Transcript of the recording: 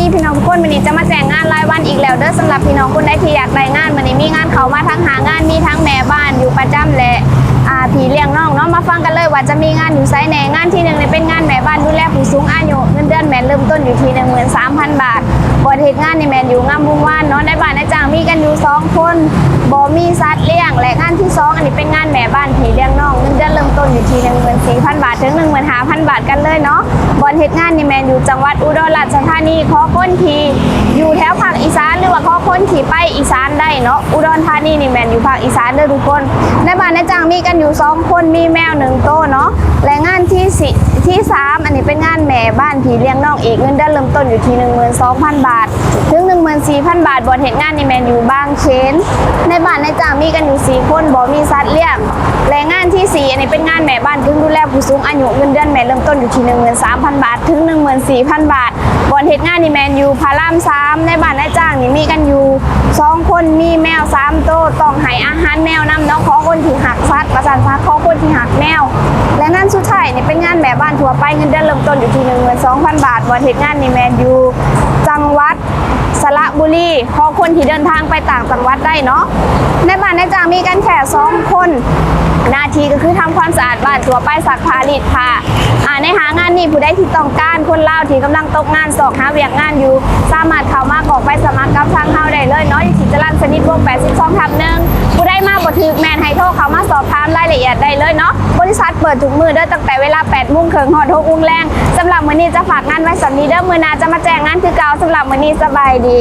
ดีพี่น้องทุกคนวันนี้จะมาแจ้งงานรายวันอีกแล้วเด้อสำหรับพี่น้องคนใดที่อยากได้งานวันนี้มีงานเขามาทั้งหางานมีทั้งแม่บ้านอยู่ประจำและอ่าผีเลี้ยงน้องเนาะมาฟังกันเลยว่าจะมีงานอยู่ไซแหนงานที่หนึ่งเนี่ยเป็นงานแม่บ้านดูแลผู้สูงอายุเงินเดือนแม่เริ่มต้นอยู่ที่หนึ่งหมื่นสามพันบาทบริเหตุงานในแมนอยู่งามมุ่งว่านเนาะในบ้านในจ้างมีกันอยู่สองคนบ่มีสัตว์เลี้ยงและงานที่สองอันนี้เป็นงานแม่บ้าน ที่หนึ่งหมื่นสี่พันบาท ถึงหนึ่งหมื่นห้าพันบาทกันเลยเนาะบอลเฮ็ดงานในแมนอยู่จังหวัดอุดรราชธานีขอค้นทีอยู่แถวภาคอีสานหรือว่าขอค้นขี่ไปอีสานได้เนาะอุดรธานีนี่แมนอยู่ภาคอีสานเด้อทุกคนในบ้านในจ้างมีกันอยู่สองคนมีแมวหนึ่งโตวเนาะและงาน ที่สี่ที่สามอันนี้เป็นงานแม่บ้านผีเลี้ยงน้องอีกเงินเดือนเริ่มต้นอยู่ที่หนึ่งหมื่นสองพันบาท ถึง 14,000 บาทบนเหตุงานในแมนอยู่บางเขนในบ้านในจ้างมีกันอยู่4คนบ่มีสัตว์เลี้ยงและงานที่ 4 อันนี้เป็นงานแม่บ้านถึงดูแลผู้สูงอายุเงินเดือนแม่เริ่มต้นอยู่ที่ 13,000 บาท ถึง 14,000 บาทบนเหตุงานในแมนอยู่พาราม3ในบ้านในจ้างนี่มีกันอยู่2คนมีแมว3โตต้องให้อาหารแมวนำเนาะขอคนที่หักสัตว์ประสานซักขอคนที่หักแมว และงานสุดท้ายนี่เป็นงานแม่บ้านทั่วไปเงินเดือนเริ่มต้นอยู่ที่12,000 บาทบนเหตุงานในแมนอยู่จังหวัดสระบุรีขอคนที่เดินทางไปต่างจังหวัดได้เนาะในบ้านในจางมีกันแค่สองคนหน้าที่ก็คือทำความสะอาดบ้านตัวไปซักผ้ารีดผ้าอ่าในหางานนี้ผู้ใดที่ต้องการคนเล่าที่กำลังตกงานสอกหาเวียกงานอยู่ สามารถเข้ามากรอกไปสมัครกับทางเฮาได้เลยเนาะอยู่ที่จรัญสนิทวง82ทับหนึ่ง ผู้ใดมาบ่ถึกแมนให้โทรเขามาสอบถามรายละเอียดได้เลยเนาะบริษัทเปิดทุกมือเด้อตั้งแต่เวลา8โมงครึ่งหอด6โมงแรงสำหรับมื้อนี้จะฝากงานไว้สำนีเด้อมื้อหน้าจะมาแจ้งงานคือเก่าสำหรับมื้อนี้สบายดี